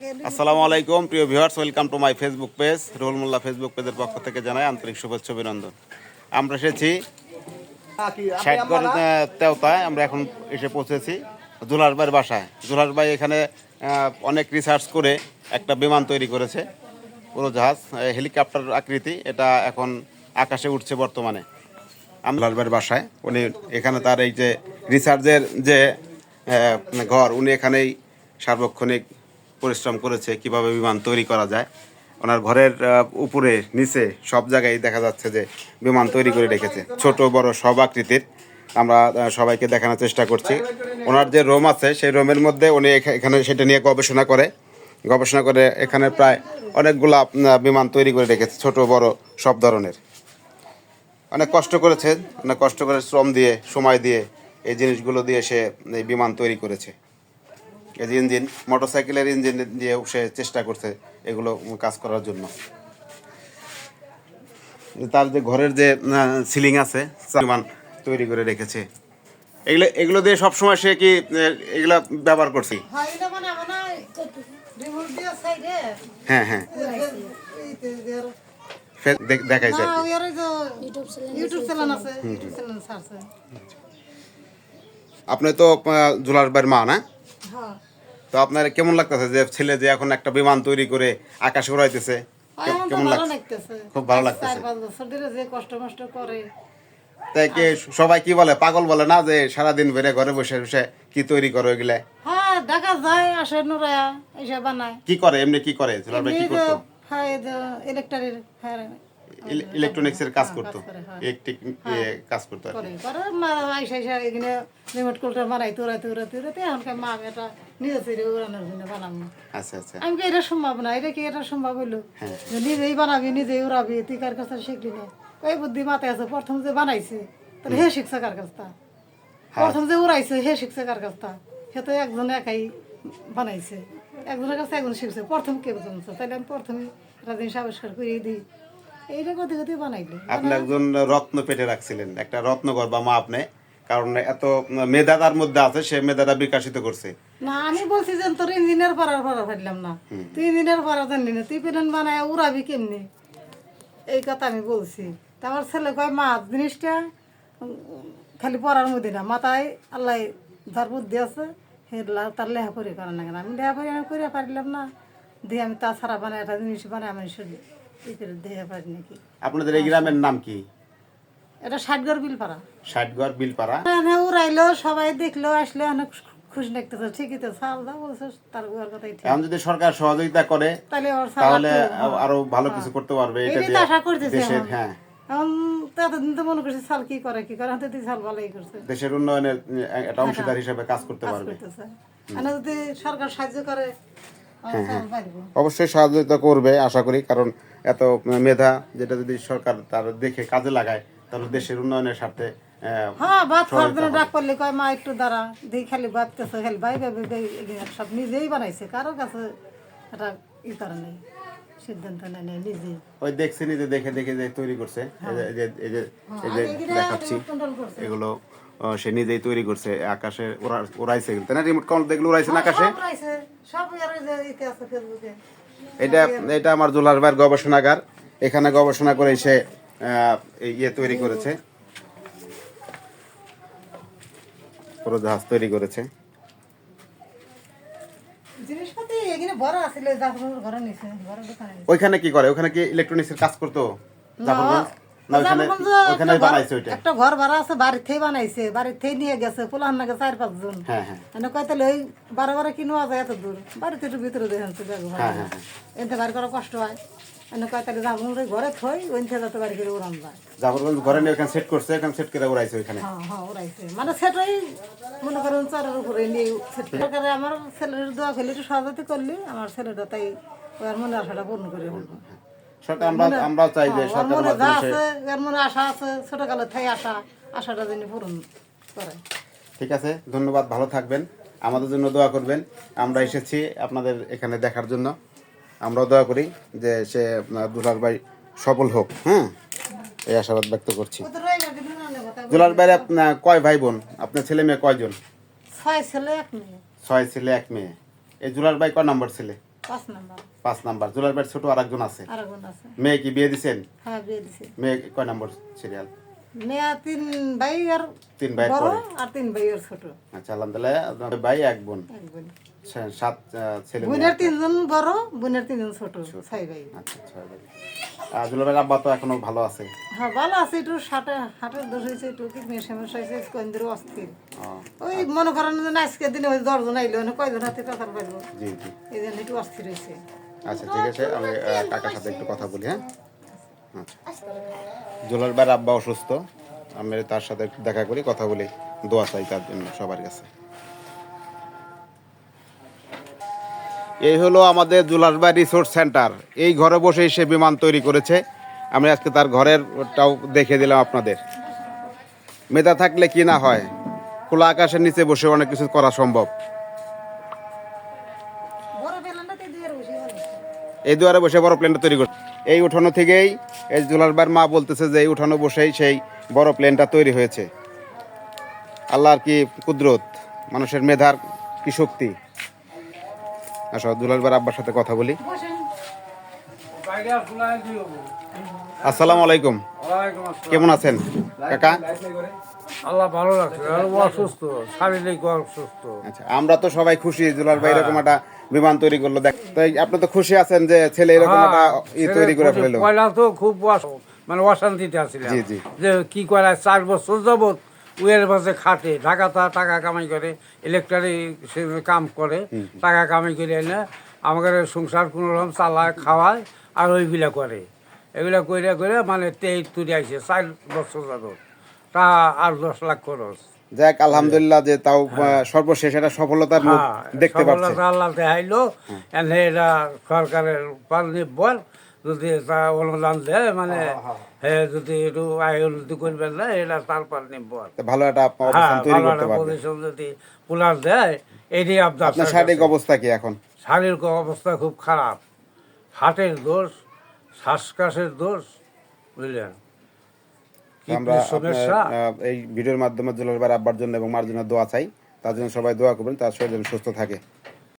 আসসালামু আলাইকুম, প্রিয় viewers, welcome to my Facebook page, Ruhul Molla Facebook পেজের পক্ষ থেকে জানাই আন্তরিক শুভেচ্ছা, অভিনন্দন। আমরা এসেছি তেওতায়, আমরা এখন এসে পৌঁছেছি জুলারবাইয়ের বাসায়। জুলারবাই এখানে অনেক রিসার্চ করে একটা বিমান তৈরি করেছে, উড়োজাহাজ হেলিকপ্টার আকৃতি, এটা এখন আকাশে উঠছে বর্তমানে। আমলারবাইয়ের বাসায়, উনি এখানে তার এই যে রিসার্চের যে ঘর, উনি এখানেই সার্বক্ষণিক পরিশ্রম করেছে, কীভাবে বিমান তৈরি করা যায়। ওনার ঘরের উপরে, নিচে, সব জায়গায় দেখা যাচ্ছে যে বিমান তৈরি করে রেখেছে। ছোট, বড় সব আকৃতির। আমরা সবাইকে দেখানোর চেষ্টা করছি। ওনার যে রোম আছে, সেই রোমের মধ্যে উনি এখানে সেটা নিয়ে গবেষণা করে। গবেষণা করে এখানে প্রায় অনেকগুলা বিমান তৈরি করে রেখেছে, ছোট, বড়, সব ধরনের। অনেক কষ্ট করেছে, অনেক কষ্ট করে শ্রম দিয়ে, সময় দিয়ে এই জিনিসগুলো দিয়ে সে এই বিমান তৈরি করেছে। এই যে ইঞ্জিন মোটরসাইকেলের ইঞ্জিন দিয়েও সে চেষ্টা করছে এগুলো কাজ করার জন্য। তার যে ঘরের যে সিলিং আছে তৈরি করে রেখেছে। এগুলো এগুলো দিয়ে সবসময় সে কি এগুলা ব্যবহার করছি? হয় এটা মানে মানে দিয়ে হ্যাঁ হ্যাঁ। দেখাইছে আপনি তো জুলার বাড়ির মা না? হ্যাঁ। তো আপনার কেমন লাগতেছে যে ছেলে যে এখন একটা বিমান তৈরি করে আকাশে উড়াইতেছে? এখন তো কেমন লাগতেছে। খুব ভালো লাগতেছে। যে কষ্ট মষ্ট করে। তাই কি সবাই কি বলে? পাগল বলে না যে সারাদিন বেড়ে ঘরে বসে বসে কি তৈরি করো এগুলা হ্যাঁ দেখা যায় আসে নুরায়া এসে বানায়। কি করে? এমনি কি করে? ভাই কি করতো? হ্যাঁ ইলেকট্রিক হ্যাঁ ইলেকট্রনিক্স এর কাজ করতো। করে। ইলেকট্রিক কাজ করতো আর কি। করে মা আইসা আইসা এখানে রিমোট কন্ট্রোল বানাই তুরাতে উড়াতে উড়াতে এখনকার মা আমি এটা নিজে তৈরি উড়ানোর জন্য বানাবো। আচ্ছা আচ্ছা। আমি এটা সম্ভব না? এটা কি এটা সম্ভব হইল? হ্যাঁ। নিজেই বানাবি নিজেই উড়াবি তুই কার কাছে শিখলি না? বুদ্ধি মাথায় আছে প্রথম যে বানাইছে তাহলে হে শিখছে কার কাছটা হ্যাঁ। প্রথম যে উড়াইছে হে শিখছে কার সে তো একজন একাই বানাইছে। একজনের কাছে একজন শিখছে প্রথম কে জানছে তাহলে আমি প্রথমে একটা জিনিস আবিষ্কার করে দিই। এইটা গতি গতি বানাইলে। আপনি একজন রত্ন পেটে রাখছিলেন একটা রত্নগর বা মা আপনি কারণ এত মেধা তার মধ্যে আছে সে মেধাটা বিকাশিত করছে। না আমি বলছি যে তোর ইঞ্জিনিয়ার পাড়ার পাড়া পারলাম না। তুই ইঞ্জিনিয়ার পাড়া জানলি না তুই প্লেন বানায় উড়াবি কেমনি? এই কথা আমি বলছি। তা আমার ছেলে কয় মা জিনিসটা খালি পড়ার মধ্যে না মাথায় আল্লাহ যার বুদ্ধি আছে হে লা- তার লেহাপড়ি করে না। কেন আমি লেহাপড়ি আমি করে পারলাম না। দিয়ে আমি তাছাড়া বানায় একটা জিনিস বানায় আমি শুধু ই করে দিয়ে পারি নাকি। আপনাদের এই গ্রামের নাম কি? এটা ষাটগড় বিল পাড়া ষাটগড় বিলপাড়া। হ্যাঁ উড়াইলো সবাই দেখল আসলে অনেক খুশি লাগতেছে ঠিকই তো সাল দা বলছে তার উয়ার কথাই ঠিক। এখন যদি সরকার সহযোগিতা করে তাহলে ওর তাহলে আরও ভালো কিছু করতে পারবে এটা দিয়ে আশা করতেছি দেশের হ্যাঁ। এখন তো মনে করছি সাল কি করে কি করে এখন তো ভালোই করছে। দেশের উন্নয়নের একটা অংশীদার হিসেবে কাজ করতে পারবে। যদি সরকার সাহায্য করে হ্যাঁ, আমার অবশ্যই সহযোগিতা করবে আশা করি কারণ এত মেধা যেটা যদি সরকার তার দেখে কাজে লাগায় তাহলে দেশের উন্নয়নের স্বার্থে হ্যাঁ ভাত খাওয়ার জন্য ডাক করলে কয় মা একটু দাঁড়া দিই খালি ভাবতেছে খালি ভাই ভাবি সব নিজেই বানাইছে কারও কাছে এটা ই করে নেই সিদ্ধান্ত নেয় নেই নিজেই ওই দেখছি নিজে দেখে দেখে যে তৈরি করছে এই যে- এই যে এই যে এই যে এগুলা দেখাচ্ছি এগুলো সে নিজেই তৈরি করছে আকাশে ওরা- উড়াইছে এগুলো, তাই না রিমোট কন্ট্রোল দেখল উড়াইছে না আকাশে? সব রাইছে, সব ইয়ার ওই যে ইতে আছে ফেসবুকে এটা এটা আমার জুলার ভাইয়ের গবেষণাগার এখানে গবেষণা করে সে ইয়ে তৈরি করেছে পুরো জাহাজ তৈরি করেছে জিনিসপাতি এখানে বড় আছিল জাফরগঞ্জ ঘরে নিছে বড় দোকানে নিছে। ওইখানে কি করে? ওখানে কি ইলেকট্রনিক্স এর কাজ করতো? একটা ঘর- ভাড়া আছে বাড়ির থেকে বানাইছে বাড়ির থেকে নিয়ে গেছে নাকি চার হ্যাঁ হ্যাঁ। কয় তাহলে ওই বারো বারো কিনো যায় এত দূর? বাড়িতে একটু ভিতরে দেখেন হ্যাঁ, হ্যাঁ, এতে বাড়ি করা কষ্ট হয়। এনে কয় তাহলে জাফরগঞ্জ ঘরে থই ওই থেকে বাড়ি করে উড়ান যায়। জাফরগঞ্জ ঘরে নিয়ে ওখানে সেট করছে ওখানে সেট করে উড়াইছে ওইখানে। হ্যাঁ হ্যাঁ ওরাইছে মানে সেটাই মনে করেন চারের উপরে নিয়ে সেট করে। আমার ছেলের দোয়া খেলে একটু সহজতে করলে আমার ছেলেটা তাই ওর মনে আশাটা পূর্ণ করে ফেলব সরকার আমরা আমরাও চাই যে সরকার মাধ্যমে সে- মনে আশা আছে ছোটকালে থাই আশা আশাটা যেন পূরণ করে। ঠিক আছে ধন্যবাদ ভালো থাকবেন। আমাদের জন্য দোয়া করবেন। আমরা এসেছি আপনাদের এখানে দেখার জন্য। আমরাও দোয়া করি যে সে আপনার দুলার ভাই সফল হোক হ্যাঁ এই আশাবাদ ব্যক্ত করছি। দুলার আপনার কয় ভাই বোন আপনার ছেলে মেয়ে কয়জন? ছয় ছেলে এক মেয়ে। ছয় ছেলে এক মেয়ে। এই দুলার ভাই কয় নম্বর ছেলে? পাঁচ নাম্বার। জুলার ভাইয়ের ছোট আর একজন আছে। মেয়ে কি বিয়ে দিছেন? হ্যাঁ মেয়ে কয় নম্বর সিরিয়াল? মেয়া তিন ভাই আর তিন ভাইয়ের বড় আর তিন ভাই আর ছোট। আচ্ছা আলহামদুলিল্লাহ ভাই এক বোন। এক বোন। সাত ছেলে বোনের তিনজন বড় বোনের তিনজন ছোট ছয় ভাই। আচ্ছা ছয় ভাই। আব্বা তো এখনও ভালো আছে? হ্যাঁ ভালো আছে একটু হাটে হাটের দোষ হয়েছে একটু কিডনি সমস্যা হয়েছে কোন অস্থির। ওই মনে করেন যে আজকের দিনে ওই দশজন আইলো না কয়জন হাতে টাকার জি জি। এই জন্য একটু অস্থির হয়েছে। আচ্ছা ঠিক আছে আমি কাকার সাথে একটু কথা বলি হ্যাঁ? আচ্ছা জুলার ভাইয়ের আব্বা অসুস্থ। আমি তার সাথে দেখা করি কথা বলি। দোয়া চাই তার জন্য সবার কাছে। এই হলো আমাদের জুলাসবাই রিসোর্ট সেন্টার। এই ঘরে বসেই সে বিমান তৈরি করেছে। আমি আজকে তার ঘরের ওটাও দেখে দিলাম আপনাদের। মেধা থাকলে কি না হয় খোলা আকাশের নিচে বসে অনেক কিছু করা সম্ভব। এই দুয়ারে বসে বড় প্লেনটা তৈরি করছে এই উঠানো থেকেই এই জুলাসবার মা বলতেছে যে এই উঠানো বসেই সেই বড় প্লেনটা তৈরি হয়েছে। আল্লাহর কি কুদরত, মানুষের মেধার কি শক্তি? আসো দুলালবার আব্বার সাথে কথা বলি। আসসালামু আলাইকুম। কেমন আছেন? কাকা? আল্লাহ ভালো আর অসুস্থ শারীরিক অসুস্থ। আচ্ছা আমরা তো সবাই খুশি দুলাল ভাই এরকম একটা বিমান তৈরি করল। দেখ তাই আপনি তো খুশি আছেন যে ছেলে এরকম একটা ই তৈরি করে ফেলল। পয়লা তো খুব মানে অশান্তিতে আসছিলাম জি, জি। যে কি করে চার বছর যাবৎ উয়ের বাসে খাটে। ঢাকাতা টাকা কামাই করে ইলেকট্রিক কাম করে টাকা কামাই করে এনে আমাদের সংসার কোনো রকম চালায় খাওয়ায় আর ওইগুলা করে। এগুলা করে করে মানে তেই তুলে আইছে চার বছর যাবৎ। তা আর দশ লাখ খরচ। যাক আলহামদুলিল্লাহ যে তাও সর্বশেষ একটা সফলতার মুখ হ্যাঁ, দেখতে পাচ্ছে সফলতা আল্লাহ দেখাইলো এনে এটা সরকারের পাল নির্ভর যদি তা অনুদান দেয় মানে হে যদি একটু আয় উন্নতি করবেন না এটা তার পাল নির্ভর ভালো একটা হ্যাঁ অবস্থান তৈরি ভালো করতে একটা পারবে। পজিশন যদি পুলার দেয় এটি আপনার আপনার শারীরিক অবস্থা কি এখন? শারীরিক অবস্থা খুব খারাপ। হার্টের দোষ শ্বাসকাশের দোষ বুঝলেন? আমরা এই ভিডিওর মাধ্যমে জলের আব্বার জন্য এবং মার জন্য দোয়া চাই। তার জন্য সবাই দোয়া করবেন তার শরীর যেন সুস্থ থাকে।